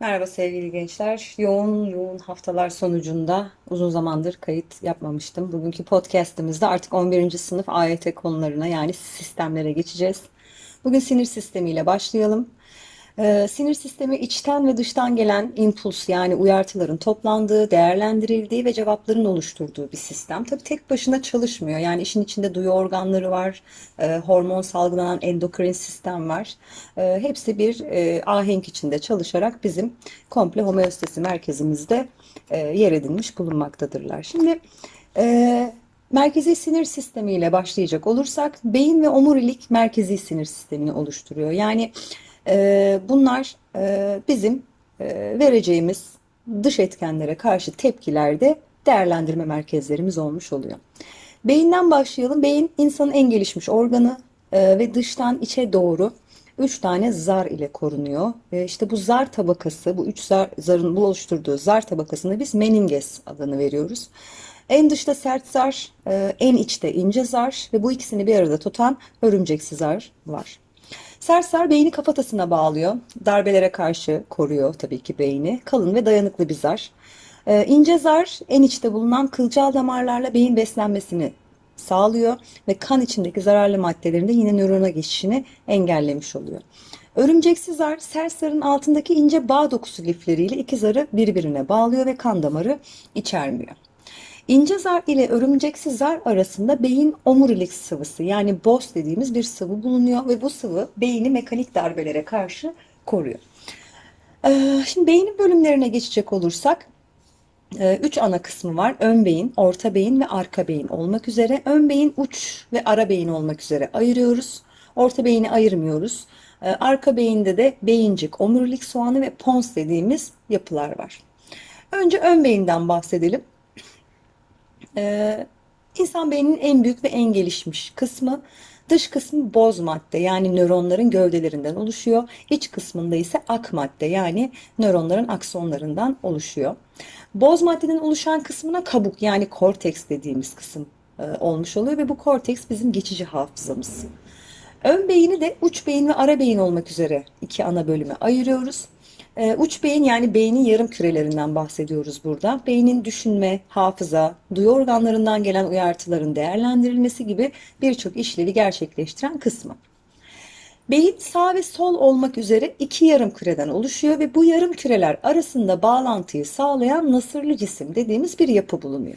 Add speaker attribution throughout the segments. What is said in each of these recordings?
Speaker 1: Merhaba sevgili gençler. Yoğun yoğun haftalar sonucunda uzun zamandır kayıt yapmamıştım. Bugünkü podcast'imizde artık 11. sınıf AYT konularına yani sistemlere geçeceğiz. Bugün sinir sistemiyle başlayalım. Ee, sinir sistemi içten ve dıştan gelen impuls yani uyartıların toplandığı, değerlendirildiği ve cevapların oluşturduğu bir sistem. Tabii tek başına çalışmıyor. Yani işin içinde duyu organları var, e, hormon salgılanan endokrin sistem var. E, hepsi bir e, ahenk içinde çalışarak bizim komple homeostasi merkezimizde e, yer edinmiş bulunmaktadırlar. Şimdi e, merkezi sinir sistemiyle başlayacak olursak beyin ve omurilik merkezi sinir sistemini oluşturuyor. Yani e, bunlar e, bizim e, vereceğimiz dış etkenlere karşı tepkilerde değerlendirme merkezlerimiz olmuş oluyor. Beyinden başlayalım. Beyin insanın en gelişmiş organı e, ve dıştan içe doğru üç tane zar ile korunuyor. E, işte bu zar tabakası, bu üç zar, zarın oluşturduğu zar tabakasına biz meninges adını veriyoruz. En dışta sert zar, en içte ince zar ve bu ikisini bir arada tutan örümceksi zar var. Sert zar beyni kafatasına bağlıyor. Darbelere karşı koruyor tabii ki beyni. Kalın ve dayanıklı bir zar. Ee, ince zar en içte bulunan kılcal damarlarla beyin beslenmesini sağlıyor ve kan içindeki zararlı maddelerin de yine nörona geçişini engellemiş oluyor. Örümceksi zar sert zarın altındaki ince bağ dokusu lifleriyle iki zarı birbirine bağlıyor ve kan damarı içermiyor. İnce zar ile örümceksi zar arasında beyin omurilik sıvısı yani BOS dediğimiz bir sıvı bulunuyor ve bu sıvı beyni mekanik darbelere karşı koruyor. Ee, şimdi beynin bölümlerine geçecek olursak e, üç ana kısmı var. Ön beyin, orta beyin ve arka beyin olmak üzere. Ön beyin uç ve ara beyin olmak üzere ayırıyoruz. Orta beyni ayırmıyoruz. Ee, arka beyinde de beyincik, omurilik soğanı ve pons dediğimiz yapılar var. Önce ön beyinden bahsedelim. Ee, insan beyninin en büyük ve en gelişmiş kısmı. Dış kısmı boz madde yani nöronların gövdelerinden oluşuyor. İç kısmında ise ak madde yani nöronların aksonlarından oluşuyor. Boz maddeden oluşan kısmına kabuk yani korteks dediğimiz kısım e, olmuş oluyor ve bu korteks bizim geçici hafızamız. Ön beyni de uç beyin ve ara beyin olmak üzere iki ana bölüme ayırıyoruz. Ee, uç beyin yani beynin yarım kürelerinden bahsediyoruz burada. Beynin düşünme, hafıza, duyu organlarından gelen uyartıların değerlendirilmesi gibi birçok işlevi gerçekleştiren kısmı. Beyin sağ ve sol olmak üzere iki yarım küreden oluşuyor ve bu yarım küreler arasında bağlantıyı sağlayan nasırlı cisim dediğimiz bir yapı bulunuyor.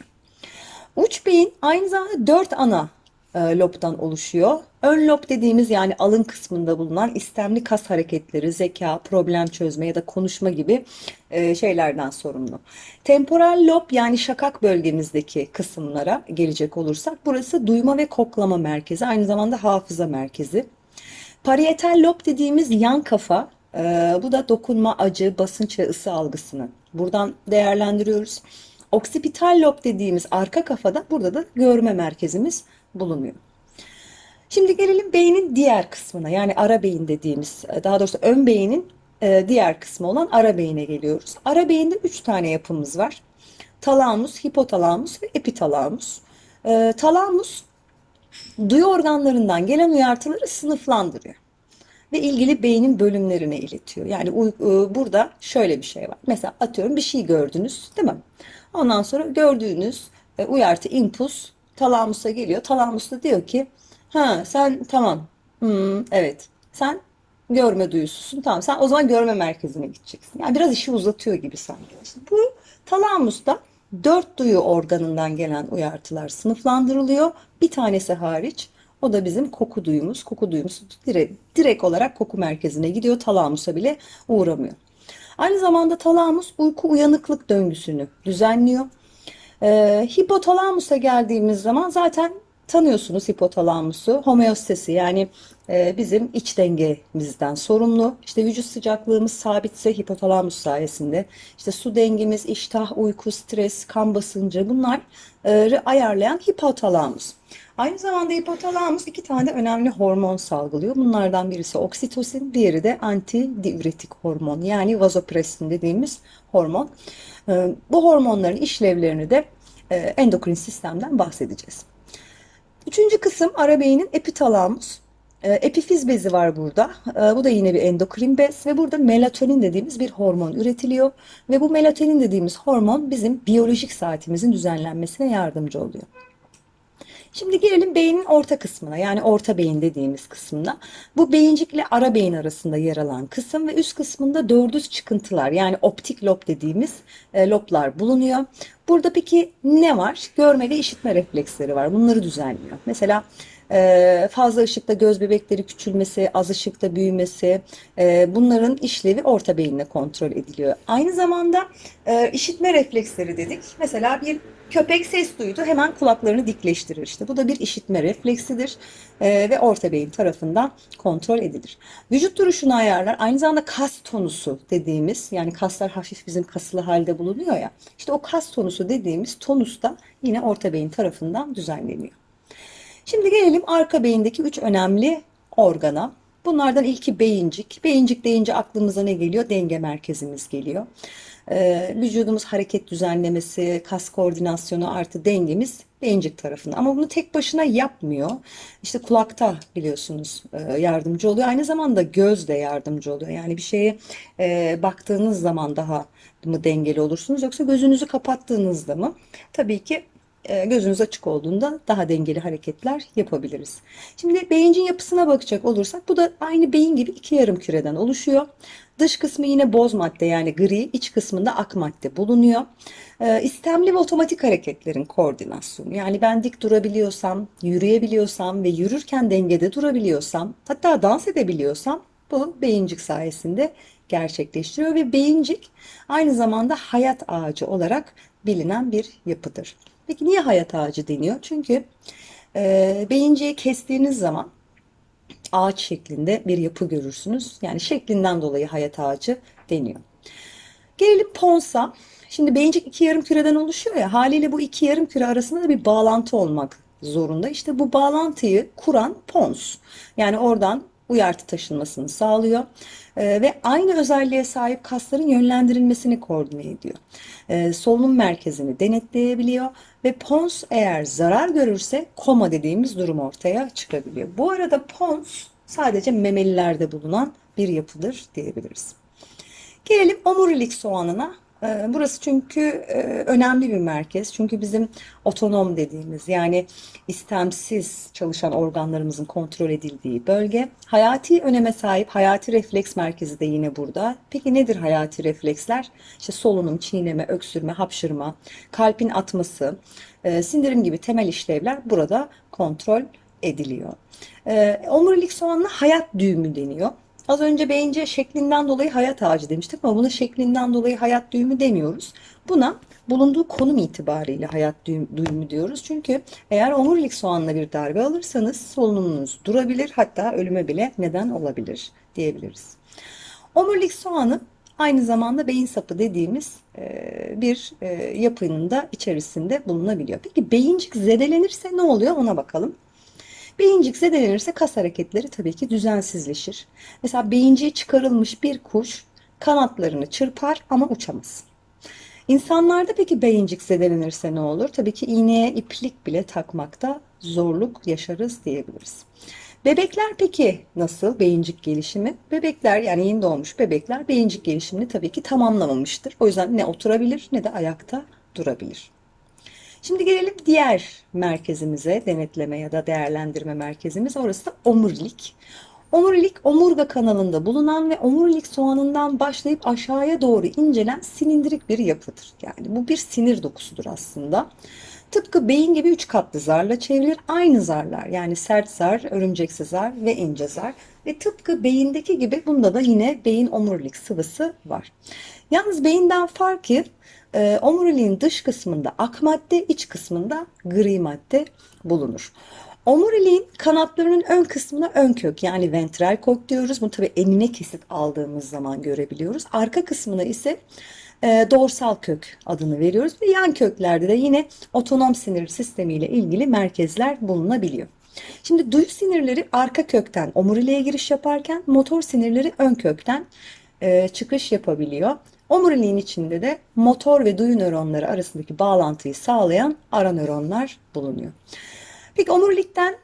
Speaker 1: Uç beyin aynı zamanda dört ana e, lobdan oluşuyor. Ön lob dediğimiz yani alın kısmında bulunan istemli kas hareketleri, zeka, problem çözme ya da konuşma gibi e, şeylerden sorumlu. Temporal lob yani şakak bölgemizdeki kısımlara gelecek olursak burası duyma ve koklama merkezi aynı zamanda hafıza merkezi. Parietal lob dediğimiz yan kafa e, bu da dokunma, acı, basınç ve ısı algısını buradan değerlendiriyoruz. Oksipital lob dediğimiz arka kafada burada da görme merkezimiz bulunuyor. Şimdi gelelim beynin diğer kısmına yani ara beyin dediğimiz daha doğrusu ön beynin e, diğer kısmı olan ara beyine geliyoruz. Ara beyinde 3 tane yapımız var. Talamus, hipotalamus ve epitalamus. E, talamus duyu organlarından gelen uyartıları sınıflandırıyor ve ilgili beynin bölümlerine iletiyor. Yani e, burada şöyle bir şey var. Mesela atıyorum bir şey gördünüz değil mi? Ondan sonra gördüğünüz uyartı impuls talamusa geliyor. Talamus da diyor ki ha sen tamam hmm, evet sen görme duyususun tamam sen o zaman görme merkezine gideceksin. Yani biraz işi uzatıyor gibi sanki. Bu talamusta dört duyu organından gelen uyartılar sınıflandırılıyor. Bir tanesi hariç o da bizim koku duyumuz. Koku duyumuz direkt, direkt olarak koku merkezine gidiyor. Talamusa bile uğramıyor. Aynı zamanda talamus uyku uyanıklık döngüsünü düzenliyor. E, hipotalamusa geldiğimiz zaman zaten tanıyorsunuz hipotalamusu. Homeostasi yani e, bizim iç dengemizden sorumlu. İşte vücut sıcaklığımız sabitse hipotalamus sayesinde. İşte su dengemiz, iştah, uyku, stres, kan basıncı bunları ayarlayan hipotalamus. Aynı zamanda hipotalamus iki tane önemli hormon salgılıyor. Bunlardan birisi oksitosin, diğeri de antidiüretik hormon yani vazopressin dediğimiz hormon. Ee, bu hormonların işlevlerini de e, endokrin sistemden bahsedeceğiz. Üçüncü kısım ara beynin epitalamus. E, Epifiz bezi var burada. E, Bu da yine bir endokrin bez ve burada melatonin dediğimiz bir hormon üretiliyor. Ve bu melatonin dediğimiz hormon bizim biyolojik saatimizin düzenlenmesine yardımcı oluyor. Şimdi gelelim beynin orta kısmına yani orta beyin dediğimiz kısmına. Bu beyincikle ara beyin arasında yer alan kısım ve üst kısmında dördüz çıkıntılar yani optik lob dediğimiz e, loblar bulunuyor. Burada peki ne var? Görme ve işitme refleksleri var. Bunları düzenliyor. Mesela e, fazla ışıkta göz bebekleri küçülmesi, az ışıkta büyümesi e, bunların işlevi orta beyinle kontrol ediliyor. Aynı zamanda e, işitme refleksleri dedik. Mesela bir köpek ses duydu hemen kulaklarını dikleştirir. İşte bu da bir işitme refleksidir e, ve orta beyin tarafından kontrol edilir. Vücut duruşunu ayarlar. Aynı zamanda kas tonusu dediğimiz yani kaslar hafif bizim kasılı halde bulunuyor ya. İşte o kas tonusu dediğimiz tonus da yine orta beyin tarafından düzenleniyor. Şimdi gelelim arka beyindeki üç önemli organa. Bunlardan ilki beyincik. Beyincik deyince aklımıza ne geliyor? Denge merkezimiz geliyor. Ee, vücudumuz hareket düzenlemesi, kas koordinasyonu artı dengemiz beyincik tarafında. Ama bunu tek başına yapmıyor. İşte kulakta biliyorsunuz e, yardımcı oluyor. Aynı zamanda göz de yardımcı oluyor. Yani bir şeye e, baktığınız zaman daha mı dengeli olursunuz yoksa gözünüzü kapattığınızda mı? Tabii ki gözünüz açık olduğunda daha dengeli hareketler yapabiliriz. Şimdi beyincin yapısına bakacak olursak bu da aynı beyin gibi iki yarım küreden oluşuyor. Dış kısmı yine boz madde yani gri, iç kısmında ak madde bulunuyor. E, istemli ve otomatik hareketlerin koordinasyonu. Yani ben dik durabiliyorsam, yürüyebiliyorsam ve yürürken dengede durabiliyorsam, hatta dans edebiliyorsam bu beyincik sayesinde gerçekleştiriyor ve beyincik aynı zamanda hayat ağacı olarak bilinen bir yapıdır. Peki niye hayat ağacı deniyor? Çünkü e, beyinciği kestiğiniz zaman ağaç şeklinde bir yapı görürsünüz. Yani şeklinden dolayı hayat ağacı deniyor. Gelelim Pons'a. Şimdi beyincik iki yarım küreden oluşuyor ya haliyle bu iki yarım küre arasında da bir bağlantı olmak zorunda. İşte bu bağlantıyı kuran Pons. Yani oradan uyartı taşınmasını sağlıyor Ee, ve aynı özelliğe sahip kasların yönlendirilmesini koordine ediyor. Ee, solunum merkezini denetleyebiliyor ve pons eğer zarar görürse koma dediğimiz durum ortaya çıkabiliyor. Bu arada pons sadece memelilerde bulunan bir yapıdır diyebiliriz. Gelelim omurilik soğanına. Ee, Burası çünkü e, önemli bir merkez. Çünkü bizim otonom dediğimiz yani istemsiz çalışan organlarımızın kontrol edildiği bölge. Hayati öneme sahip hayati refleks merkezi de yine burada. Peki nedir hayati refleksler? İşte solunum, çiğneme, öksürme, hapşırma, kalbin atması, e, sindirim gibi temel işlevler burada kontrol ediliyor. E, Omurilik soğanına hayat düğümü deniyor. Az önce beyince şeklinden dolayı hayat ağacı demiştik ama buna şeklinden dolayı hayat düğümü demiyoruz. Buna bulunduğu konum itibariyle hayat düğüm, düğümü diyoruz. Çünkü eğer omurilik soğanla bir darbe alırsanız solunumunuz durabilir hatta ölüme bile neden olabilir diyebiliriz. Omurilik soğanı aynı zamanda beyin sapı dediğimiz e, bir e, yapının da içerisinde bulunabiliyor. Peki beyincik zedelenirse ne oluyor ona bakalım. Beyincik zedelenirse kas hareketleri tabii ki düzensizleşir. Mesela beyinciği çıkarılmış bir kuş kanatlarını çırpar ama uçamaz. İnsanlarda peki beyincik zedelenirse ne olur? Tabii ki iğneye iplik bile takmakta zorluk yaşarız diyebiliriz. Bebekler peki nasıl beyincik gelişimi? Bebekler yani yeni doğmuş bebekler beyincik gelişimini tabii ki tamamlamamıştır. O yüzden ne oturabilir ne de ayakta durabilir. Şimdi gelelim diğer merkezimize, denetleme ya da değerlendirme merkezimiz. Orası da omurilik. Omurilik omurga kanalında bulunan ve omurilik soğanından başlayıp aşağıya doğru incelen silindirik bir yapıdır. Yani bu bir sinir dokusudur aslında. Tıpkı beyin gibi üç katlı zarla çevrilir. Aynı zarlar yani sert zar, örümceksi zar ve ince zar. Ve tıpkı beyindeki gibi bunda da yine beyin omurilik sıvısı var. Yalnız beyinden farkı e, omuriliğin dış kısmında ak madde, iç kısmında gri madde bulunur. Omuriliğin kanatlarının ön kısmına ön kök yani ventral kök diyoruz. Bunu tabii enine kesit aldığımız zaman görebiliyoruz. Arka kısmına ise e, dorsal kök adını veriyoruz ve yan köklerde de yine otonom sinir sistemi ile ilgili merkezler bulunabiliyor. Şimdi duyu sinirleri arka kökten omuriliğe giriş yaparken motor sinirleri ön kökten e, çıkış yapabiliyor. Omuriliğin içinde de motor ve duyu nöronları arasındaki bağlantıyı sağlayan ara nöronlar bulunuyor. Peki omurilikten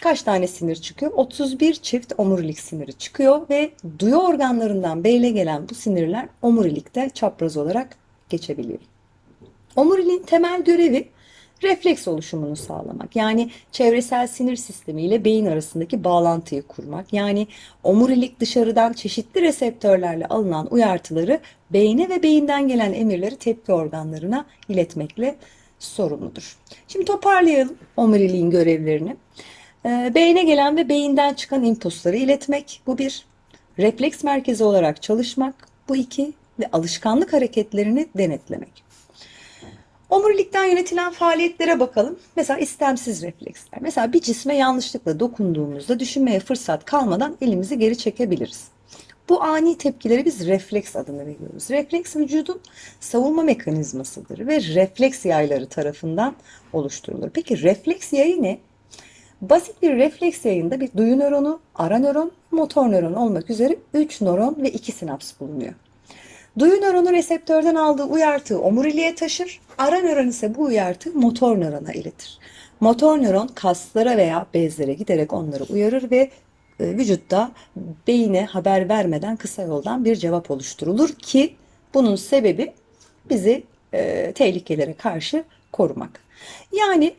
Speaker 1: kaç tane sinir çıkıyor? 31 çift omurilik siniri çıkıyor ve duyu organlarından beyle gelen bu sinirler omurilikte çapraz olarak geçebiliyor. Omuriliğin temel görevi refleks oluşumunu sağlamak. Yani çevresel sinir sistemi ile beyin arasındaki bağlantıyı kurmak. Yani omurilik dışarıdan çeşitli reseptörlerle alınan uyartıları beyne ve beyinden gelen emirleri tepki organlarına iletmekle sorumludur. Şimdi toparlayalım omuriliğin görevlerini. Ee, Beyne gelen ve beyinden çıkan impulsları iletmek bu bir. Refleks merkezi olarak çalışmak bu iki ve alışkanlık hareketlerini denetlemek. Omurilikten yönetilen faaliyetlere bakalım. Mesela istemsiz refleksler. Mesela bir cisme yanlışlıkla dokunduğumuzda düşünmeye fırsat kalmadan elimizi geri çekebiliriz. Bu ani tepkileri biz refleks adını veriyoruz. Refleks vücudun savunma mekanizmasıdır ve refleks yayları tarafından oluşturulur. Peki refleks yayı ne? Basit bir refleks yayında bir duyu nöronu, ara nöron, motor nöron olmak üzere 3 nöron ve 2 sinaps bulunuyor. Duyu nöronu reseptörden aldığı uyartığı omuriliğe taşır. Ara nöron ise bu uyartığı motor nörona iletir. Motor nöron kaslara veya bezlere giderek onları uyarır ve e, vücutta beyine haber vermeden kısa yoldan bir cevap oluşturulur ki bunun sebebi bizi e, tehlikelere karşı korumak. Yani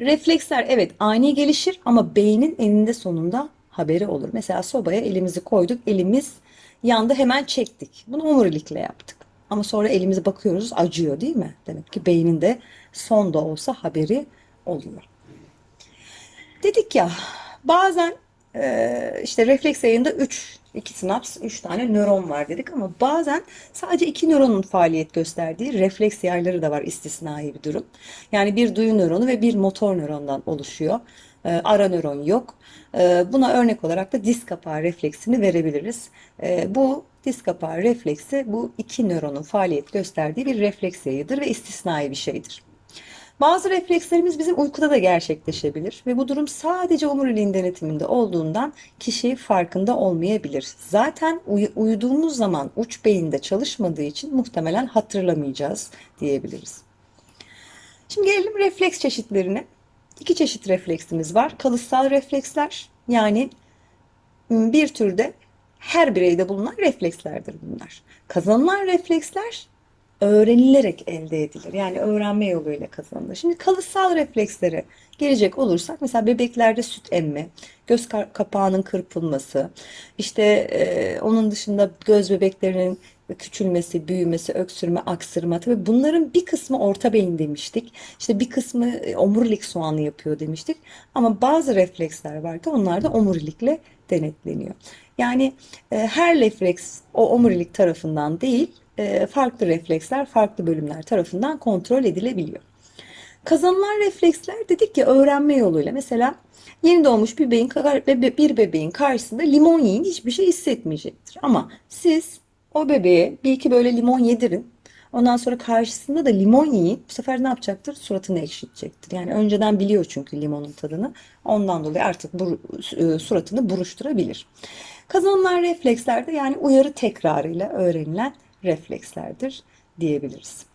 Speaker 1: refleksler evet ani gelişir ama beynin eninde sonunda haberi olur. Mesela sobaya elimizi koyduk, elimiz yandı hemen çektik. Bunu omurilikle yaptık. Ama sonra elimize bakıyoruz acıyor değil mi? Demek ki beynin de son da olsa haberi oluyor. Dedik ya bazen e, işte refleks yayında 3 iki sinaps 3 tane nöron var dedik ama bazen sadece iki nöronun faaliyet gösterdiği refleks yayları da var istisnai bir durum. Yani bir duyu nöronu ve bir motor nörondan oluşuyor. E, ara nöron yok. E, buna örnek olarak da diz kapağı refleksini verebiliriz. E, bu diz kapağı refleksi bu iki nöronun faaliyet gösterdiği bir refleks yayıdır ve istisnai bir şeydir. Bazı reflekslerimiz bizim uykuda da gerçekleşebilir ve bu durum sadece omuriliğin denetiminde olduğundan kişi farkında olmayabilir. Zaten uy- uyuduğumuz zaman uç beyinde çalışmadığı için muhtemelen hatırlamayacağız diyebiliriz. Şimdi gelelim refleks çeşitlerine. İki çeşit refleksimiz var. Kalıtsal refleksler yani bir türde her bireyde bulunan reflekslerdir bunlar. Kazanılan refleksler öğrenilerek elde edilir. Yani öğrenme yoluyla kazanılır. Şimdi kalıtsal reflekslere gelecek olursak mesela bebeklerde süt emme, göz kapağının kırpılması, işte e, onun dışında göz bebeklerinin küçülmesi, büyümesi, öksürme, aksırma. Tabii bunların bir kısmı orta beyin demiştik. İşte bir kısmı e, omurilik soğanı yapıyor demiştik. Ama bazı refleksler var ki onlar da omurilikle denetleniyor. Yani e, her refleks o omurilik tarafından değil, e, farklı refleksler farklı bölümler tarafından kontrol edilebiliyor. Kazanılan refleksler dedik ki öğrenme yoluyla mesela yeni doğmuş bir bebeğin, bir bebeğin karşısında limon yiyin hiçbir şey hissetmeyecektir. Ama siz o bebeğe bir iki böyle limon yedirin. Ondan sonra karşısında da limon yiyin. Bu sefer ne yapacaktır? Suratını ekşitecektir. Yani önceden biliyor çünkü limonun tadını. Ondan dolayı artık bu, e, suratını buruşturabilir. Kazanılan refleksler de yani uyarı tekrarıyla öğrenilen reflekslerdir diyebiliriz.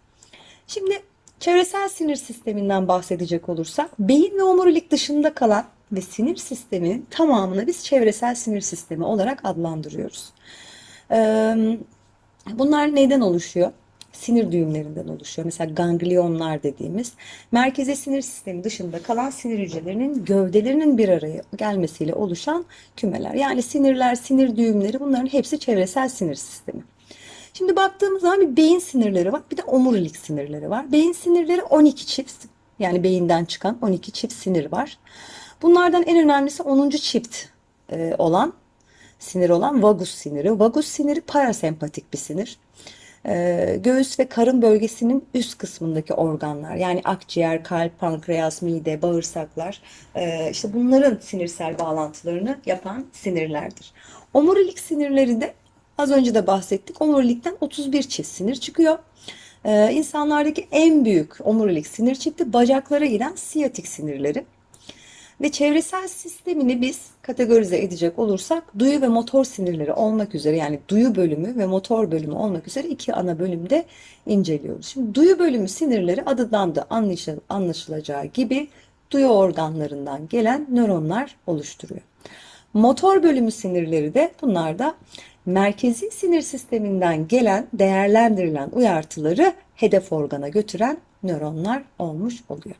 Speaker 1: Şimdi çevresel sinir sisteminden bahsedecek olursak beyin ve omurilik dışında kalan ve sinir sisteminin tamamını biz çevresel sinir sistemi olarak adlandırıyoruz. Bunlar neyden oluşuyor? Sinir düğümlerinden oluşuyor. Mesela ganglionlar dediğimiz merkezi sinir sistemi dışında kalan sinir hücrelerinin gövdelerinin bir araya gelmesiyle oluşan kümeler. Yani sinirler, sinir düğümleri bunların hepsi çevresel sinir sistemi. Şimdi baktığımız zaman bir beyin sinirleri var. Bir de omurilik sinirleri var. Beyin sinirleri 12 çift. Yani beyinden çıkan 12 çift sinir var. Bunlardan en önemlisi 10. çift e, olan sinir olan vagus siniri. Vagus siniri parasempatik bir sinir. E, göğüs ve karın bölgesinin üst kısmındaki organlar yani akciğer, kalp, pankreas, mide, bağırsaklar e, işte bunların sinirsel bağlantılarını yapan sinirlerdir. Omurilik sinirleri de Az önce de bahsettik. Omurilikten 31 çift sinir çıkıyor. Ee, insanlardaki en büyük omurilik sinir çifti bacaklara giden siyatik sinirleri. Ve çevresel sistemini biz kategorize edecek olursak duyu ve motor sinirleri olmak üzere yani duyu bölümü ve motor bölümü olmak üzere iki ana bölümde inceliyoruz. Şimdi duyu bölümü sinirleri adından da anlaşılacağı gibi duyu organlarından gelen nöronlar oluşturuyor. Motor bölümü sinirleri de bunlar da merkezi sinir sisteminden gelen değerlendirilen uyartıları hedef organa götüren nöronlar olmuş oluyor.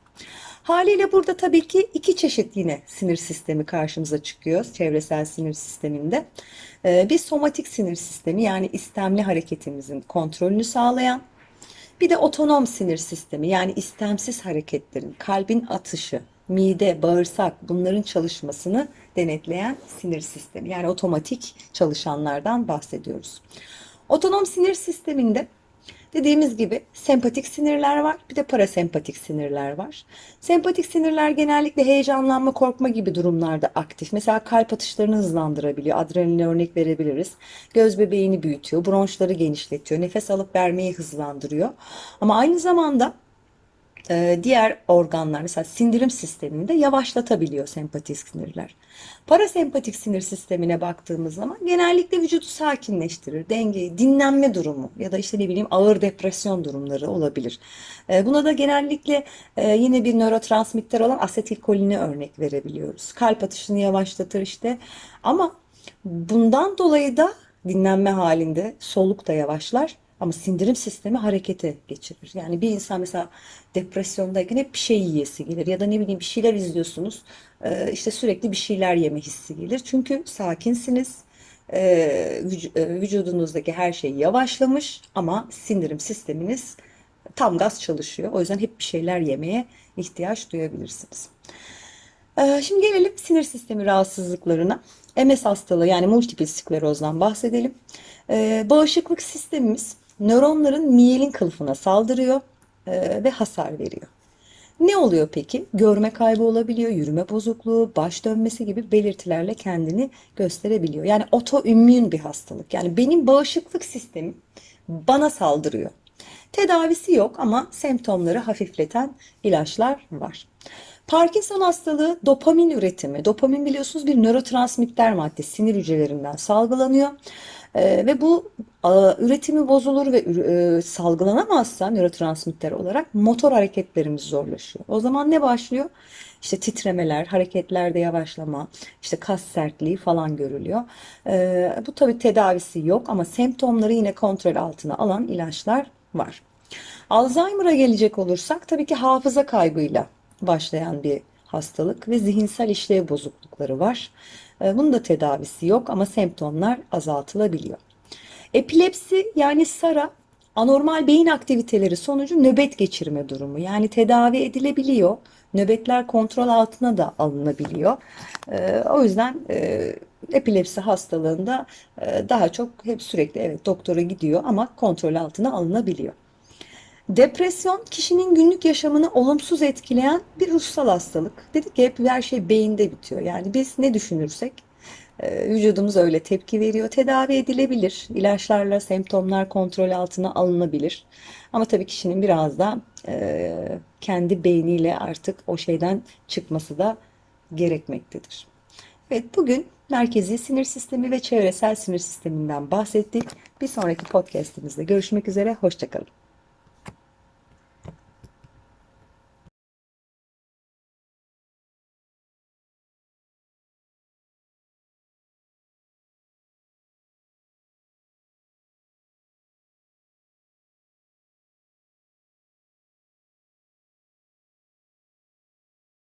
Speaker 1: Haliyle burada tabii ki iki çeşit yine sinir sistemi karşımıza çıkıyor çevresel sinir sisteminde. Ee, bir somatik sinir sistemi yani istemli hareketimizin kontrolünü sağlayan bir de otonom sinir sistemi yani istemsiz hareketlerin, kalbin atışı, mide, bağırsak bunların çalışmasını denetleyen sinir sistemi. Yani otomatik çalışanlardan bahsediyoruz. Otonom sinir sisteminde dediğimiz gibi sempatik sinirler var, bir de parasempatik sinirler var. Sempatik sinirler genellikle heyecanlanma, korkma gibi durumlarda aktif. Mesela kalp atışlarını hızlandırabiliyor. Adrenaline örnek verebiliriz. Göz bebeğini büyütüyor, bronşları genişletiyor, nefes alıp vermeyi hızlandırıyor. Ama aynı zamanda e, diğer organlar mesela sindirim sistemini de yavaşlatabiliyor sempatik sinirler. Parasempatik sinir sistemine baktığımız zaman genellikle vücudu sakinleştirir, dengeyi, dinlenme durumu ya da işte ne bileyim ağır depresyon durumları olabilir. E, Buna da genellikle e, yine bir nörotransmitter olan asetilkolini örnek verebiliyoruz. Kalp atışını yavaşlatır işte ama bundan dolayı da dinlenme halinde soluk da yavaşlar ama sindirim sistemi harekete geçirir. Yani bir insan mesela depresyondayken hep bir şey yiyesi gelir ya da ne bileyim bir şeyler izliyorsunuz e, işte sürekli bir şeyler yeme hissi gelir. Çünkü sakinsiniz e, vüc- e, vücudunuzdaki her şey yavaşlamış ama sindirim sisteminiz tam gaz çalışıyor. O yüzden hep bir şeyler yemeye ihtiyaç duyabilirsiniz. Ee, Şimdi gelelim sinir sistemi rahatsızlıklarına. MS hastalığı yani multiple sklerozdan bahsedelim. Ee, Bağışıklık sistemimiz nöronların miyelin kılıfına saldırıyor e, ve hasar veriyor. Ne oluyor peki? Görme kaybı olabiliyor, yürüme bozukluğu, baş dönmesi gibi belirtilerle kendini gösterebiliyor. Yani otoimmün bir hastalık. Yani benim bağışıklık sistemim bana saldırıyor. Tedavisi yok ama semptomları hafifleten ilaçlar var. Parkinson hastalığı dopamin üretimi. Dopamin biliyorsunuz bir nörotransmitter madde sinir hücrelerinden salgılanıyor. Ee, ve bu üretimi bozulur ve e, salgılanamazsa nörotransmitter olarak motor hareketlerimiz zorlaşıyor. O zaman ne başlıyor? İşte titremeler, hareketlerde yavaşlama, işte kas sertliği falan görülüyor. Ee, bu tabii tedavisi yok ama semptomları yine kontrol altına alan ilaçlar var. Alzheimer'a gelecek olursak tabii ki hafıza kaybıyla başlayan bir hastalık ve zihinsel işlev bozuklukları var. Ee, Bunun da tedavisi yok ama semptomlar azaltılabiliyor. Epilepsi yani SARA anormal beyin aktiviteleri sonucu nöbet geçirme durumu. Yani tedavi edilebiliyor. Nöbetler kontrol altına da alınabiliyor. Ee, o yüzden e, epilepsi hastalığında e, daha çok hep sürekli evet doktora gidiyor ama kontrol altına alınabiliyor. Depresyon kişinin günlük yaşamını olumsuz etkileyen bir ruhsal hastalık. Dedik ki hep her şey beyinde bitiyor. Yani biz ne düşünürsek e, vücudumuz öyle tepki veriyor. Tedavi edilebilir. İlaçlarla semptomlar kontrol altına alınabilir. Ama tabii kişinin biraz da e, kendi beyniyle artık o şeyden çıkması da gerekmektedir. Evet bugün merkezi sinir sistemi ve çevresel sinir sisteminden bahsettik. Bir sonraki podcastimizde görüşmek üzere. Hoşçakalın.